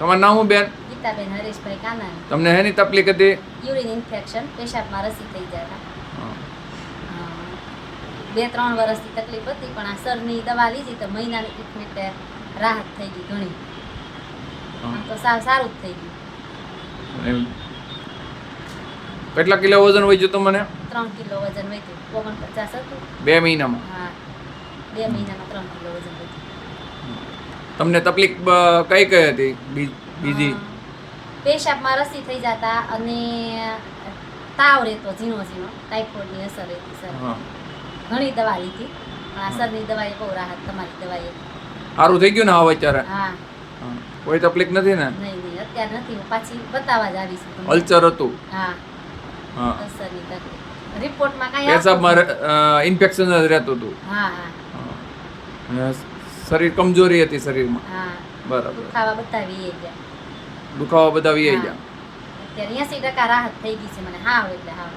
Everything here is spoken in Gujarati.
તમારું નામ હું બેન? ગીતાબેન હરેશભાઈ કાનાણી. તમને હેની તકલીફ હતી? યુરિન ઇન્ફેક્શન પેશાબમાં રસી થઈ જાય હા. બે ત્રણ વર્ષથી તકલીફ હતી પણ આ સરની દવા લીધી તો મહિનાની ટ્રીટમેન્ટ રાહત થઈ ગઈ ઘણી. તો સાવ સારું જ થઈ ગયું. કેટલા કિલો વજન હોય ગયું મને? ત્રણ કિલો વજન વધ્યું. ઓગણપચાસ હતું. બે મહિનામાં? હા. બે મહિનામાં ત્રણ કિલો વજન વધ્યું. તમને તકલીફ કઈ કઈ હતી? બીજી? પેશાબમાં રસી થઈ જતા અને તાવ રહેતો ઝીણો ઝીણો. ટાઇફોઇડની અસર રહેતી સર હા. ઘણી દવા લીધી. પણ આ સરની દવાએ બહુ રાહત તમારી દવાએ. સારું થઈ ગયું ને હવે અત્યારે? હા. કોઈ તકલીફ નથી ને? નહીં નહીં અત્યારે નથી. હું પાછી બતાવવા જ આવીશું અલ્ચર અલ્સર હતું? હા. હા. અસરની તકલીફ. રિપોર્ટમાં કાંઈ પેશાબમાં ઇન્ફેક્શન જ રહેતું હતું. હા હા. શરીર કમજોરી હતી શરીરમાં. હા. બરાબર. દુખાવા બતાવી ગયા. દુખાવા બધા વી હા. ગયા. અત્યારે એસી ટકા રાહત થઈ ગઈ છે મને. હા એટલે હા.